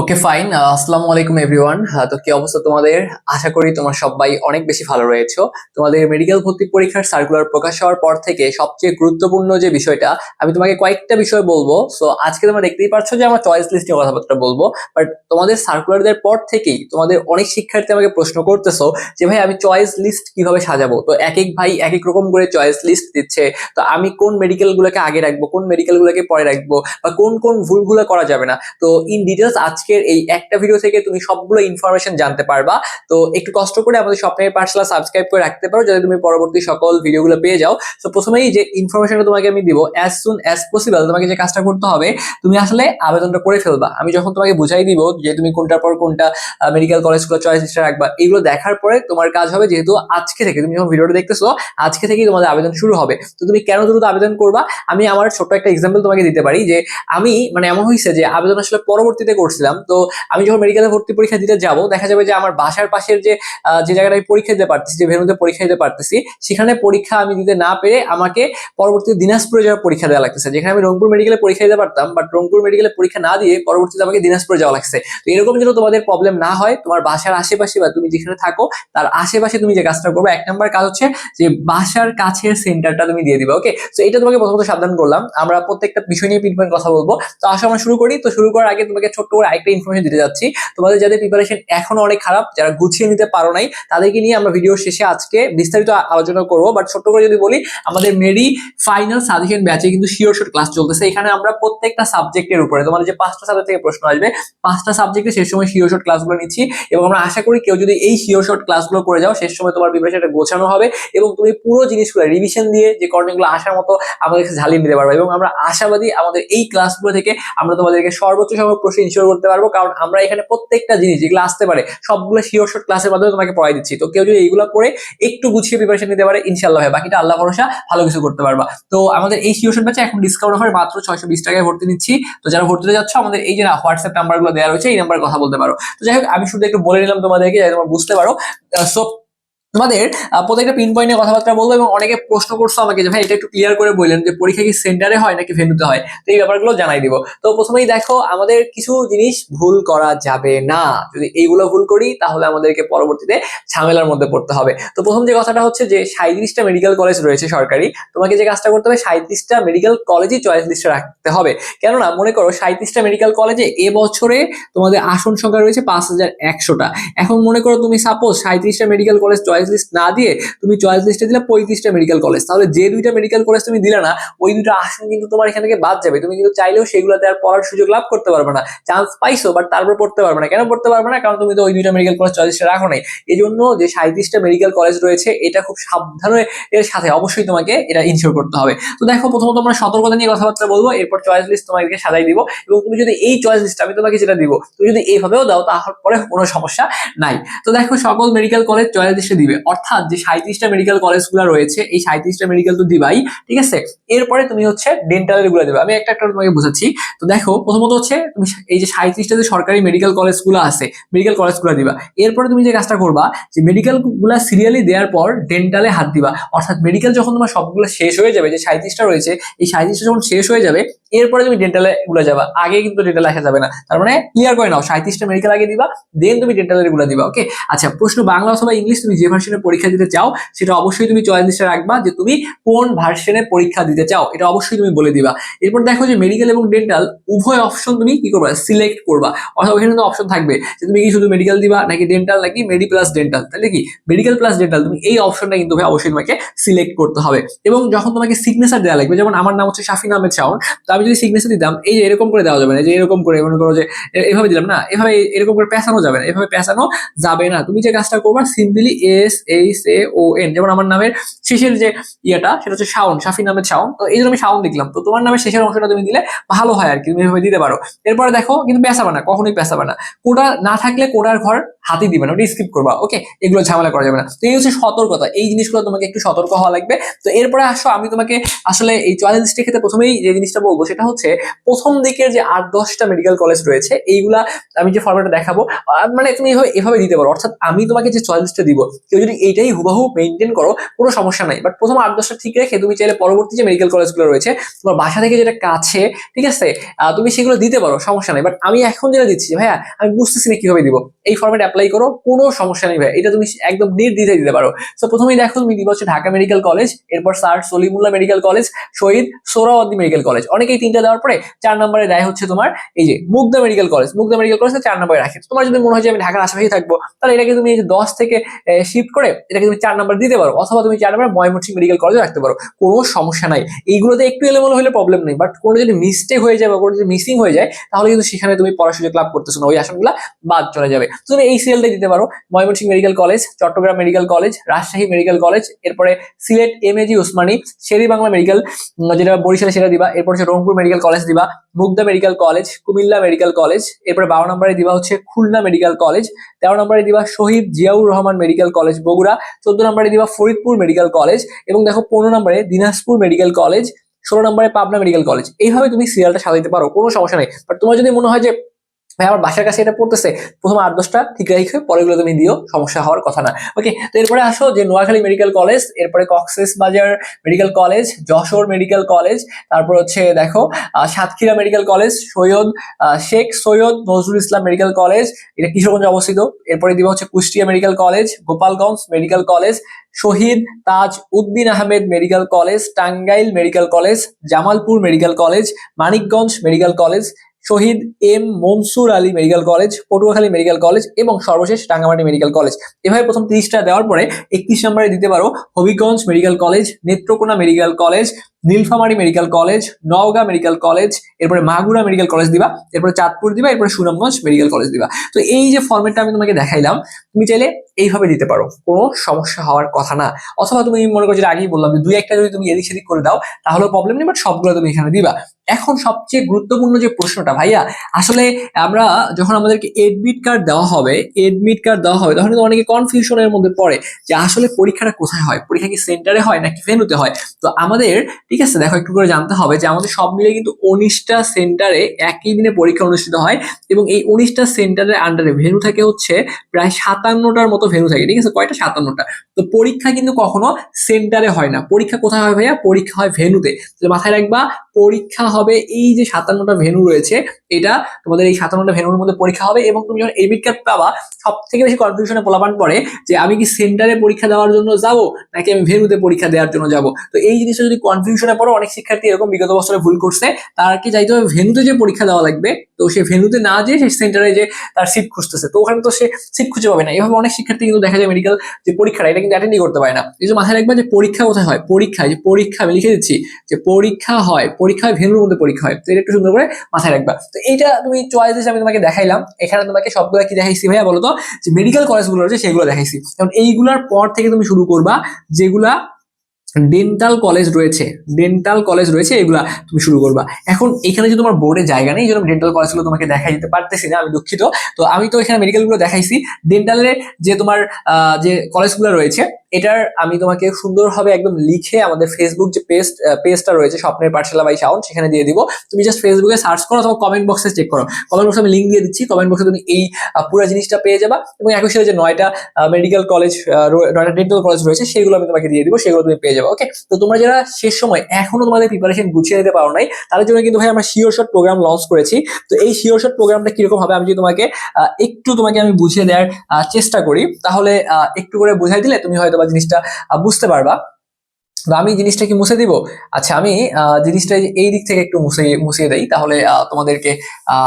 Okay fine আসসালামু আলাইকুম everyone তো কি অবস্থা তোমাদের? আশা করি তোমরা সবাই অনেক বেশি ভালো রয়েছো। তোমাদের মেডিকেল ভর্তি পরীক্ষার সার্কুলার প্রকাশ হওয়ার পর থেকে সবচেয়ে গুরুত্বপূর্ণ যে বিষয়টা, আমি তোমাকে কয়েকটা বিষয় বলব। সো আজকে তোমরা দেখতেই পাচ্ছ যে আমরা চয়েস লিস্টে কথাবার্তা বলব। বাট তোমাদের সার্কুলার পর থেকেই তোমাদের অনেক শিক্ষার্থী আমাকে প্রশ্ন করতেছো যে, ভাই, আমি চয়েস লিস্ট কীভাবে সাজাবো? তো এক এক ভাই এক এক রকম করে চয়েস লিস্ট দিচ্ছে। তো আমি কোন মেডিকেল গুলোকে আগে রাখব, কোন মেডিকেল গুলোকে পরে রাখব, বা কোন কোন ভুলগুলো করা যাবে না? তো ইন ডিটেলস আজকের এই একটা ভিডিও থেকে তুমি সবগুলো ইনফরমেশন জানতে পারবা। তো একটু কষ্ট করে আমাদের স্বপ্নের পাঠশালা সাবস্ক্রাইব করে রাখতে পারো, যাতে তুমি পরবর্তী সকল ভিডিওগুলো পেয়ে যাও। তো প্রথমেই যে ইনফরমেশনটা তোমাকে আমি দিব অ্যাজ সুন অ্যাজ পসিবল তোমাকে যে কাজটা করতে হবে, তুমি আসলে আবেদনটা করে ফেলবা। আমি যখন তোমাকে বুঝাই দিব যে তুমি কোনটার পর কোনটা মেডিকেল কলেজগুলো চয়েস লিস্টে রাখবা এগুলো দেখার পরে তোমার কাজ হবে যেহেতু আজকে থেকে। তুমি যখন ভিডিওটা দেখতেছো, আজকে থেকেই তোমাদের আবেদন শুরু হবে। তো তুমি কেন দ্রুত আবেদন করবা? আমি আমার ছোট্ট একটা এক্সাম্পল তোমাকে দিতে পারি যে আমি মানে এমন হয়েছে যে আবেদন আসলে পরবর্তীতে করছিলাম। তো আমি যখন মেডিকেলে ভর্তি পরীক্ষা দিতে যাব, দেখা যাবে যে আমার বাসার পাশের যে যে জায়গাটা আমি পরীক্ষা দিতে পারতেছি, যে ভেনুতে পরীক্ষা দিতে পারতেছি, সেখানে পরীক্ষা আমি দিতে না পেরে আমাকে পরবর্তীতে দিনাজপুরে যাওয়ার পরীক্ষা দেওয়া লাগতেছে। যেখানে আমি রংপুর মেডিকেলে পরীক্ষা দিতে পারতাম বাট রংপুর মেডিকেলে পরীক্ষা না দিয়ে পরবর্তীতে আমাকে দিনাজপুরে যাওয়া লাগছে। তো এরকম যেন তোমাদের প্রবলেম না হয়, তোমার বাসার আশেপাশে বা তুমি যেখানে থাকো, তার আশেপাশে তুমি যে কাজটা করবে, এক নম্বর কাজ হচ্ছে যে বাসার কাছের সেন্টারটা তুমি দিয়ে দিবে ওকে তো এটা তোমাকে প্রথমত সাবধান করলাম। আমরা প্রত্যেকটা বিষয় নিয়ে পিনপয়েন্ট কথা বলব। তো আসো আমরা শুরু করি। তো শুরু করার আগে তোমাকে ছোট্ট করে আরেকটা ইনফরমেশন দিতে যাচ্ছি। তোমাদের যাদের প্রিপারেশন এখনও অনেক খারাপ, যারা গুছিয়ে নিতে পারো নাই, তাদেরকে নিয়ে আমরা ভিডিও শেষে আজকে বিস্তারিত আলোচনা করব। বাট ছোট্ট করে যদি বলি, আমাদের মেরি ফাইনাল সাজেশন ব্যাচে কিন্তু শিওর শর্ট ক্লাস চলতেছে। এখানে আমরা প্রত্যেকটা সাবজেক্টের উপরে, তোমাদের যে পাঁচটা সাবজেক্ট থেকে প্রশ্ন আসবে, পাঁচটা সাবজেক্টে শেষ সময় শিওর শর্ট ক্লাসগুলো নিচ্ছি। এবং আমরা আশা করি কেউ যদি এই শিওর শর্ট ক্লাসগুলো করে যাও শেষ সময় তোমার প্রিপারেশনটা গোছানো হবে এবং তুমি পুরো জিনিসগুলো রিভিশন দিয়ে যে কন্টেন্টগুলো আসার মতো আমাদের ঝালিয়ে নিতে পারবে। এবং আমরা আশাবাদী আমাদের এই ক্লাসগুলো থেকে আমরা তোমাদেরকে সর্বোচ্চ সংখ্যক প্রশ্ন ইনশিওর করতে পারব, কারণ আমরা এখানে প্রত্যেকটা জিনিস যেগুলো আসতে পারে, সবগুলো শিওর শর্ট ক্লাসের মাধ্যমে তোমাকে পড়াই দিচ্ছি। তো কেউ যদি এইগুলো করে একটু গুছিয়ে প্রিপারেশন নিতে পারে ইনশাল্লাহ হয় বাকিটা আল্লাহ ভরসা, ভালো কিছু করতে পারবা। তো আমাদের এই শিওর শর্ট ব্যাচে এখন ডিসকাউন্ট হয় মাত্র ছয়শো বিশ টাকায় ভর্তি নিচ্ছি। তো যারা ভর্তি যাচ্ছ, আমাদের এই যে হোয়াটসঅ্যাপ নাম্বারগুলো দেওয়া রয়েছে, এই নাম্বার কথা বলতে পারো। তো যাই হোক, আমি শুধু একটু বলে নিলাম তোমাদেরকে, যাতে তোমরা বুঝতে পারো। সো তোমাদের প্রত্যেকটা পিন পয়েন্টে কথাবার্তা বলব এবং অনেকে প্রশ্ন করছ আমাকে যে, ভাই, এটা একটু ক্লিয়ার করে বললেন যে, পরীক্ষা কি সেন্টারে হয় নাকি ভেন্যুতে হয়? তো এই ব্যাপারগুলো জানাই দিব। তো প্রথমেই দেখো, আমাদের কিছু জিনিস ভুল করা যাবে না। যদি এইগুলো ভুল করি, তাহলে আমাদেরকে পরবর্তীতে ঝামেলার মধ্যে পড়তে হবে। তো প্রথম যে কথাটা হচ্ছে যে সাঁত্রিশটা মেডিকেল কলেজ রয়েছে সরকারি। তোমাকে যে কাজটা করতে হবে সাঁত্রিশটা মেডিকেল কলেজই চয়েস লিস্টে রাখতে হবে। কেননা, মনে করো সাঁত্রিশটা মেডিকেল কলেজে এবছরে তোমাদের আসন সংখ্যা রয়েছে পাঁচ হাজার একশোটা। এখন মনে করো তুমি সাপোজ সাঁত্রিশটা মেডিকেল কলেজ চয়েস লিস্ট না দিয়ে তুমি চয়েস লিস্টে দিলে পঁয়ত্রিশটা মেডিকেল কলেজ তাহলে যে দুইটা মেডিকেল কলেজ তুমি দিলে না, ওই দুটো আসন কিন্তু তোমার এখান থেকে বাদ যাবে। তুমি কিন্তু চাইলেও সেগুলোতে আর পড়ার সুযোগ লাভ করতে পারবে না। চান্স পাইছো বাট তারপর পড়তে পারবে না। কেন পড়তে পারবে না? কারণ তুমি তো ওই দুইটা মেডিকেল কলেজ চয়েস লিস্টে রাখো নাই। এই জন্য যে সাঁত্রিশটা মেডিকেল কলেজ রয়েছে, এটা খুব সাবধানে এর সাথে অবশ্যই তোমাকে এটা ইনশিওর করতে হবে। তো দেখো, প্রথমত আমরা সতর্কতা নিয়ে কথাবার্তা বলব, এরপর চয়েস লিস্ট তোমাকে সাজাই দিব, এবং তুমি যদি এই চয়েস লিস্ট আমি তোমাকে যেটা দিব, তুমি যদি এইভাবেও দাও তারপরে কোনো সমস্যা নাই। তো দেখো, সকল মেডিকেল কলেজ চয়েস লিস্টে দিবে। অর্থাৎ যে সাঁত্রিশটা মেডিকেল কলেজগুলো রয়েছে, এই সাঁত্রিশটা মেডিকেল তো দিবাই, ঠিক আছে? এরপরে তুমি হচ্ছে ডেন্টালেরগুলো দেবে। আমি একটা একটা তোমাকে বোঝাচ্ছি। তো দেখো, প্রথমত হচ্ছে তুমি এই যে সাঁত্রিশটা যে সরকারি মেডিকেল কলেজগুলো আছে মেডিকেল কলেজগুলো দিবা। এরপরে তুমি যে কাজটা করবা, যে মেডিকেলগুলা সিরিয়ালি দেওয়ার পর ডেন্টালে হাত দিবা। অর্থাৎ মেডিকেল যখন তোমার সবগুলো শেষ হয়ে যাবে, যে সাঁত্রিশটা রয়েছে, এই সাঁত্রিশটা যখন শেষ হয়ে যাবে, এরপরে তুমি ডেন্টালে গুলো যাবা। আগে কিন্তু ডেন্টালে আসা যাবে না। তার মানে ক্লিয়ার করে নাও সাঁত্রিশটা মেডিকেল আগে দিবা দেন তুমি ডেন্টালেরগুলো দিবা ওকে আচ্ছা প্রশ্ন বাংলা অথবা ইংলিশ তুমি যে ভার্সনে পরীক্ষা দিতে চাও, সেটা অবশ্যই তুমি চয়েস লিস্টে রাখবা যে তুমি কোন ভার্সনে পরীক্ষা দিতে চাও। এটা অবশ্যই তুমি বলে দিবা। এরপর দেখো যে মেডিকেল এবং ডেন্টাল উভয় অপশন তুমি কি করবা? সিলেক্ট করবা। অথবা ওখানে কিন্তু অপশন থাকবে যে তুমি কি শুধু মেডিকেল দিবা নাকি ডেন্টাল নাকি মেডি প্লাস ডেন্টাল তাহলে কি? মেডিকেল প্লাস ডেন্টাল তুমি এই অপশনটা কিন্তু ভাই অবশ্যই তোমাকে সিলেক্ট করতে হবে। এবং যখন তোমাকে সিগনেচার দেওয়া লাগবে, যেমন আমার নাম হচ্ছে শাফিন আহমেদ শাওন, তো আমি যদি সিগনেচার দিতাম, এই যে এরকম করে দেওয়া যাবে না যে এরকম করে মনে করো যে এভাবে দিলাম না, এভাবে এরকম করে পেঁচানো যাবে না, এভাবে পেঁচানো যাবে না। তুমি যে কাজটা করবা simply S H A O N যেমন আমার নামের শেষের যে ইয়েটা, সেটা হচ্ছে শাওন শাফিন আহমেদ শাওন। তো এই জন্য আমি শাওন লিখলাম। তো তোমার নামের শেষের অংশটা তুমি দিলে ভালো হয় আর কি, তুমি এভাবে দিতে পারো। এরপরে দেখো, কিন্তু পেঁচাবে না, কখনোই পেঁচাবে না। কোটা না থাকলে কোটার ঘর হাতি দিবে না, ওটা স্কিপ করবা ওকে এগুলো ঝামেলা করা যাবে না। তো এই হচ্ছে সতর্কতা, এই জিনিসগুলো তোমাকে একটু সতর্ক হওয়া লাগবে। তো এরপরে আসো, আমি তোমাকে আসলে এই চয়েস ক্ষেত্রে প্রথমেই যে জিনিসটা বলব, সেটা হচ্ছে প্রথম দিকের যে আট দশটা মেডিকেল কলেজ রয়েছে, এইগুলা আমি যে ফর্মেটটা দেখাবো মানে তুমি এভাবে দিতে পারো। অর্থাৎ আমি তোমাকে যে চয়েস লিস্টটা দিব, কেউ কেউ যদি এইটাই হুবাহু মেনটেন করো, কোনো সমস্যা নাই। বাট প্রথম আট, দশটা ঠিক রেখে তুমি চাইলে পরবর্তী যে মেডিকেল কলেজগুলো রয়েছে, তোমার বাসা থেকে যেটা কাছে, ঠিক আছে? তুমি সেগুলো দিতে পারো, সমস্যা নাই। বাট আমি এখন যেটা দিচ্ছি ভাইয়া, আমি বুঝতেছি না কীভাবে দিব। এই ফর্মেট অ্যাপ্লাই করো, কোনো সমস্যা নেই ভাই এটা তুমি একদম নির্দ্বিধায় দিতে পারো। তো প্রথমেই দেখো তুমি দিবা হচ্ছে ঢাকা মেডিকেল কলেজ এরপর sir Salimullah medical college Shaheed Suhrawardy medical college অনেকেই তিনটা দেওয়ার পরে চার নম্বরে দেয় হচ্ছে তোমার এই যে Mugda medical college Mugda medical college চার নম্বরে রাখে। তোমার যদি মনে হয় যে আমি ঢাকার আশেপাশেই থাকব, তাহলে এটাকে তুমি দশ থেকে শিফট করে এটাকে তুমি চার নাম্বার দিতে পারো, অথবা তুমি চার নম্বর ময়মনসিংহ মেডিকেল কলেজে রাখতে পারো, কোনো সমস্যা নাই। এইগুলোতে একটু এলোমেলো হলে প্রবলেম নেই বাট কোনো যদি মিস্টেক হয়ে যায় বা কোনো যদি মিসিং হয়ে যায়, তাহলে কিন্তু সেখানে তুমি পড়াশোনা ক্লাব করতেছো না, ওই আসনগুলো বাদ চলে যাবে। তুমি এই সিরিয়ালটাই দিতে পারো, Mymensingh medical college Chittagong medical college Rajshahi medical college এরপরে Sylhet M AG Osmani Sher-e Bangla medical যেটা বরিশালে সেটা দিবা, এরপর হচ্ছে রংপুর মেডিকেল কলেজ দিবা, Mugda medical college Comilla medical college এরপরে বারো নম্বরে দিবা হচ্ছে খুলনা মেডিকেল কলেজ তেরো নম্বরে দিবা শহীদ জিয়াউর রহমান মেডিকেল কলেজ বগুড়া চোদ্দ নম্বরে দিবা ফরিদপুর মেডিকেল কলেজ এবং দেখো পনেরো নম্বরে দিনাজপুর মেডিকেল কলেজ ষোলো নম্বরে পাবনা মেডিকেল কলেজ এইভাবে তুমি সিরিয়ালটা সাজাইতে পারো, কোনো সমস্যা নেই। বাট তোমার যদি মনে হয় যে ভাই আমার বাসার কাছে এটা পড়তেছে প্রথম আট দশটা ঠিক রেখে পরেগুলো তুমি দিও সমস্যা হওয়ার কথা না ওকে তো এরপরে আসো যে নোয়াখালী মেডিকেল কলেজ এরপরে Cox's Bazar medical college Jessore medical college তারপর হচ্ছে দেখো Satkhira medical college Syed Sheikh Syed Nazrul Islam medical college এটা কিশোরগঞ্জে অবস্থিত এরপরে দিবা হচ্ছে Kushtia medical college Gopalganj medical college Shaheed Taj Uddin Ahmed medical college Tangail medical college Jamalpur medical college Manikganj medical college Shaheed M Mansur Ali medical college, Patuakhali medical college এবং সর্বশেষ Rangamati medical college. এভাবে প্রথম তিরিশটা দেওয়ার পরে একত্রিশ নম্বরে দিতে পারো Habiganj medical college, Netrokona medical college Nilphamari medical college, Naogaon medical college, এরপরে মাগুরা মেডিকেল কলেজ দিবা, এরপরে চাঁদপুর দিবা, এরপরে সুনামগঞ্জ মেডিকেল কলেজ দিবা। তো এই যে ফর্মেটটা আমি তোমাকে দেখাইলাম, তুমি চাইলে এইভাবে দিতে পারো, কোনো সমস্যা হওয়ার কথা না। অথবা তুমি মনে করো যেটা আগেই বললাম যে দুই একটা যদি তুমি এদিক সেদিক করে দাও তাহলে প্রবলেম নেই বাট সবগুলো তুমি এখানে দিবা। এখন সবচেয়ে গুরুত্বপূর্ণ যে প্রশ্নটা, ভাইয়া, আসলে আমরা যখন আমাদেরকে এডমিট কার্ড দেওয়া হবে এডমিট কার্ড দেওয়া হবে, তখন কিন্তু অনেকে কনফিউশনের মধ্যে পড়ে যে আসলে পরীক্ষাটা কোথায় হয়? পরীক্ষা কি সেন্টারে হয় নাকি ভেনুতে হয়? তো আমাদের ঠিক আছে? দেখো একটু করে জানতে হবে যে আমাদের সব মিলে কিন্তু উনিশটা সেন্টারে একই দিনে পরীক্ষা অনুষ্ঠিত হয় এবং এই উনিশটা সেন্টারের আন্ডারে ভেনু থাকে হচ্ছে প্রায় সাতান্নটার মতো ভেনু থাকে, ঠিক আছে? কয়টা? সাতান্নটা। তো পরীক্ষা কিন্তু কখনো সেন্টারে হয় না। পরীক্ষা কোথায় হয় ভাইয়া? পরীক্ষা হয় ভেনুতে তাহলে মাথায় রাখবা, পরীক্ষা হবে এই যে সাতান্নটা ভেনু রয়েছে, এটা তোমাদের এই সাতান্নটা ভেনুর মধ্যে পরীক্ষা হবে এবং তুমি যখন এডমিট কার্ড পাবা সব থেকে বেশি কনফিউশনে পোলাপান পড়ে যে আমি কি সেন্টারে পরীক্ষা দেওয়ার জন্য যাব, নাকি আমি ভেনুতে পরীক্ষা দেওয়ার জন্য যাব? তো এই জিনিসটা যদি কনফিউশনে পড়ো অনেক শিক্ষার্থী এরকম বিগত বছরে ভুল করছে। তার কি যাইতে হবে? ভেনুতে যে পরীক্ষা দেওয়া লাগবে, তো সে ভেনুতে না যেয়ে সে সেন্টারে যে তার সিট খুঁজতেছে। তো ওখানে তো সে সিট খুঁজে পাবে না। এভাবে অনেক শিক্ষার্থী কিন্তু দেখা যায় মেডিকেল যে পরীক্ষাটা, এটা কিন্তু অ্যাটেন্ডই করতে পারে না। এই যে মাথায় রাখবা যে পরীক্ষা কোথায় হয়? পরীক্ষা যে পরীক্ষা আমি লিখে দিচ্ছি, যে পরীক্ষা হয়, পরীক্ষা ভেনুর মধ্যে পরীক্ষা হয়। তো এটা একটু সুন্দর করে মাথায় রাখবা। তো এইটা তুমি চয়েস হিসেবে আমি তোমাকে দেখাইলাম। এখানে তোমাকে সবগুলো কি দেখাইছি ভাইয়া বলো তো যে মেডিকেল কলেজগুলো রয়েছে সেগুলো দেখাইছি। কারণ এইগুলার পর থেকে তুমি শুরু করবা, যেগুলা ডেন্টাল কলেজ রয়েছে। ডেন্টাল কলেজ রয়েছে, এগুলা তুমি শুরু করবা। এখন এখানে যে তোমার বোর্ডে জায়গা নেই জন্য ডেন্টাল কলেজগুলো তোমাকে দেখা দিতে পারতেছি না, আমি দুঃখিত। তো আমি তো এখানে মেডিকেলগুলো দেখাইছি। ডেন্টালের যে তোমার যে কলেজগুলো রয়েছে এটার আমি তোমাকে সুন্দরভাবে একদম লিখে আমাদের ফেসবুক যে পেজ পেজটা রয়েছে, স্বপ্নের পাঠশালা বাই সাউন্ড সেখানে দিয়ে দিব। তুমি জাস্ট ফেসবুকে সার্চ করো অথবা কমেন্ট বক্সে চেক করো। কমেন্ট বক্সে আমি লিঙ্ক দিয়ে দিচ্ছি। কমেন্ট বক্সে তুমি এই পুরো জিনিসটা পেয়ে যাবা এবং একই সাথে যে নয়টা মেডিকেল কলেজ নয়টা ডেন্টাল কলেজ রয়েছে, সেগুলো আমি তোমাকে দিয়ে দিব, সেগুলো তুমি পেয়ে যাবে ওকে তো তোমরা যারা শেষ সময় এখনও তোমাদের প্রিপারেশন গুছিয়ে নিতে পারো নাই, তাদের জন্য কিন্তু ভাই আমরা শিওর শট প্রোগ্রাম লঞ্চ করেছি। তো এই শিওর শট প্রোগ্রামটা কীরকম হবে আমি যদি তোমাকে একটু তোমাকে আমি বুঝিয়ে দেওয়ার চেষ্টা করি, তাহলে একটু করে বুঝাই দিলে তুমি হয়তো বা জিনিসটা বুঝতে পারবা। তো আমি জিনিসটা কি মুছে দিব আচ্ছা আমি জিনিসটা এই দিক থেকে একটু মুছে মুছিয়ে দেই, তাহলে তোমাদেরকে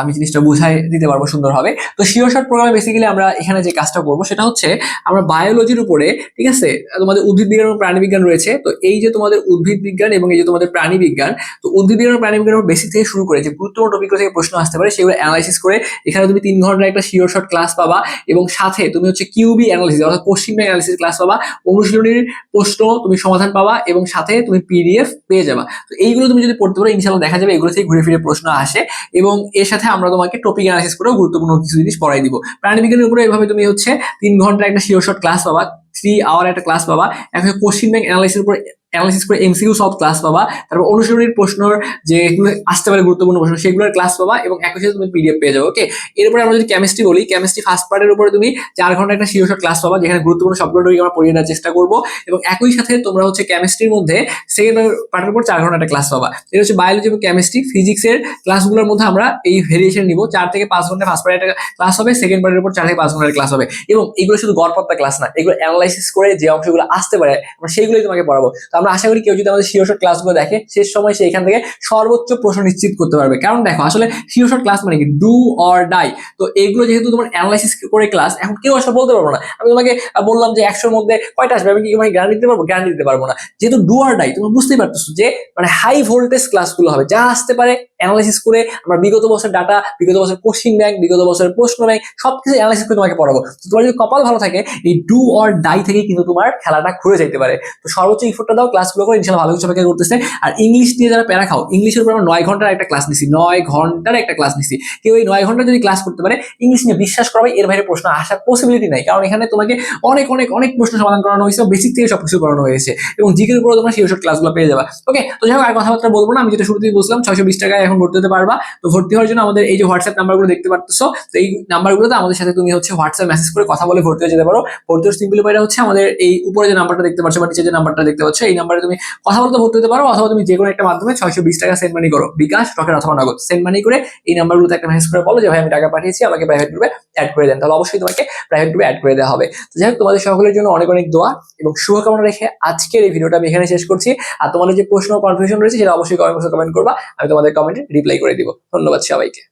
আমি জিনিসটা বুঝাই দিতে পারব সুন্দর সুন্দরভাবে। তো শিওর শর্ট প্রোগ্রামে বেসিক্যালি আমরা এখানে যে কাজটা করব সেটা হচ্ছে, আমরা বায়োলজির উপরে, ঠিক আছে, তোমাদের উদ্ভিদ বিজ্ঞান এবং প্রাণী বিজ্ঞান রয়েছে, তো এই যে তোমাদের উদ্ভিদ বিজ্ঞান এবং এই যে তোমাদের প্রাণী বিজ্ঞান, তো উদ্ভিদ বিজ্ঞান এবং প্রাণী বিজ্ঞান বেসিক থেকে শুরু করে যে গুরুত্বপূর্ণ টপিক থেকে প্রশ্ন আসতে পারে, সেগুলো অ্যানালাইসিস করে, এখানে তুমি তিন ঘণ্টার একটা শিওর শর্ট ক্লাস পাবা এবং সাথে তুমি হচ্ছে কিউবি অ্যানালিসিস অর্থাৎ ব্যাংক অ্যানালিসিস ক্লাস পাবা, অনুশীলনীর প্রশ্ন তুমি সমাধান পাবা এবং সাথে তুমি পিডিএফ পেয়ে যাবা। তো এইগুলো তুমি যদি পড়তে পারো ইনশাল্লাহ দেখা যাবে এগুলো থেকে ঘুরে ফিরে প্রশ্ন আসে এবং এর সাথে আমরা তোমাকে টপিক অ্যানালাইসিস করেও গুরুত্বপূর্ণ কিছু জিনিস পড়াই দিব। প্রাণীবিজ্ঞানের উপরে এভাবে তুমি হচ্ছে তিন ঘণ্টার একটা শিওর শর্ট ক্লাস পাবা থ্রি আওয়ার একটা ক্লাস পাবা। এখন কোশ্চিন ব্যাংক অ্যানালাইসিসের উপর অ্যানালাইসিস করে এমসিকিউ সব ক্লাস পাবা। তারপর অনুশীলনীর প্রশ্নর যেগুলো আসতে পারে গুরুত্বপূর্ণ প্রশ্ন, সেগুলোর ক্লাস পাবা এবং একই সাথে তুমি পিডিএফ পেয়ে যাবে ওকে এরপরে আমরা যদি কেমিস্ট্রি বলি কেমিস্ট্রি ফার্স্ট পার্টের উপরে তুমি চার ঘণ্টা একটা শিরোশর ক্লাস পাবা, যেখানে গুরুত্বপূর্ণ সবগুলো আমরা পড়িয়ে দেওয়ার চেষ্টা করব এবং একই সাথে তোমরা হচ্ছে কেমিস্ট্রির মধ্যে সেকেন্ড পার্টের উপর চার ঘণ্টা একটা ক্লাস পাবা। এটা হচ্ছে বায়োলজি এবং কেমিস্ট্রি ফিজিক্সের ক্লাসগুলোর মধ্যে আমরা এই ভেরিয়েশন নিব। চার থেকে পাঁচ ঘণ্টা ফার্স্ট পার্টের একটা ক্লাস হবে সেকেন্ড পার্টের উপর চার থেকে পাঁচ ঘণ্টার ক্লাস হবে। এবং এগুলো শুধু গড়পত্তা ক্লাস না, এগুলো অ্যানালাইসিস করে যে অংশগুলো আসতে পারে, আমরা সেইগুলোই তোমাকে পড়াবো। তো আমরা আশা করি কেউ যদি আমাদের শিরোশর ক্লাসগুলো দেখে, শেষ সময় সে এখান থেকে সর্বোচ্চ প্রশ্ন নিশ্চিত করতে পারবে। কারণ দেখো, আসলে শিরোশর ক্লাস মানে কি? ডু অর ডাই তো এগুলো যেহেতু তোমার অ্যানালাইসিস করে ক্লাস এখন কেউ আসলে বলতে পারব না। আমি তোমাকে বললাম যে একশোর মধ্যে কয়টা আসবে? আমি কি তোমাকে গ্যারান্টি দিতে পারব? গ্যারান্টি দিতে পারব না। যেহেতু ডু অর ডাই তুমি বুঝতেই পারতেছো যে মানে হাই ভোল্টেজ ক্লাসগুলো হবে। যা আসতে পারে অ্যানালাইসিস করে আমরা বিগত বছর ডাটা বিগত বছর কোশ্চিন ব্যাংক বিগত বছরের প্রশ্ন ব্যাংক সবকিছু অ্যানালাইসিস করে তোমাকে পড়াবো। তো তোমার যদি কপাল ভালো থাকে, এই ডু অর ডাই থেকে কিন্তু তোমার খেলাটা ঘুরে যেতে পারে। তো সর্বোচ্চ ইফোর্টটা দাও ক্লাসগুলো করে ইনশাল্লাহ ভালো কিছু করতেছে। আর ইংলিশ নিয়ে যারা প্যারা খাও ইংলিশের উপর নয় ঘণ্টার একটা ক্লাস নিছি, নয় ঘণ্টার একটা ক্লাস নিছি। কেউ এই নয় ঘণ্টা যদি ক্লাস করতে পারে ইংলিশ নিয়ে বিশ্বাস করাবে, এর বাইরে প্রশ্ন আসার পসিবিলিটি নাই। কারণ এখানে তোমাকে অনেক অনেক অনেক প্রশ্ন সমাধান করানো হয়েছে বেসিক থেকে সবকিছু করানো হয়েছে। এবং জিকের উপরে তোমরা সেই সব ক্লাসগুলো পেয়ে যাবে। ওকে তো যাই হোক, আর কথাবার্তা বলব না। আমি যেটা শুরুতেই বলছিলাম, ছয়শো বিশ টাকায় এখন ভর্তি হতে পারবা। তো ভর্তি হওয়ার জন্য আমাদের এই যে হোয়াটসঅ্যাপ নাম্বারগুলো দেখতে পাচ্ছ তো এই নাম্বারগুলোতে আমাদের সাথে তুমি হচ্ছে হোয়াটসঅ্যাপ মেসেজ করে কথা বলে ভর্তি হয়ে যেতে পারো। ভর্তি হওয়ার সিম্পল উপায়টা হচ্ছে আমাদের এই উপরে যে নাম্বারটা দেখতে পাচ্ছ, বা নিচে যে নাম্বারটা দেখতে পাচ্ছ, এই নাম্বারে তুমি কথা বলতে ভর্তি হতে পারো, অথবা তুমি যে কোনো একটা মাধ্যমে ছয়শো বিশ টাকা সেন্ড মানি করো। বিকাশ, রকেট অথবা নগদ। সেন্ড মানি করে এই নাম্বারগুলোতে একটা মেসেজ করে বলো যে, ভাই, আমি টাকা পাঠিয়েছি, আমাকে প্রাইভেট গ্রুপে অ্যাড করে দেন। তাহলে অবশ্যই তোমাকে প্রাইভেট গ্রুপে অ্যাড করে দেওয়া হবে। তো যাই হোক, তোমাদের সকলের জন্য অনেক অনেক দোয়া এবং শুভকামনা রেখে আজকের এই ভিডিওটা আমি এখানে শেষ করছি। আর তোমাদের যে প্রশ্ন কনফিউশন রয়েছে, সেটা অবশ্যই কমেন্ট করবা। আমি তোমাদের কমেন্টে রিপ্লাই করে দিব। ধন্যবাদ সবাইকে।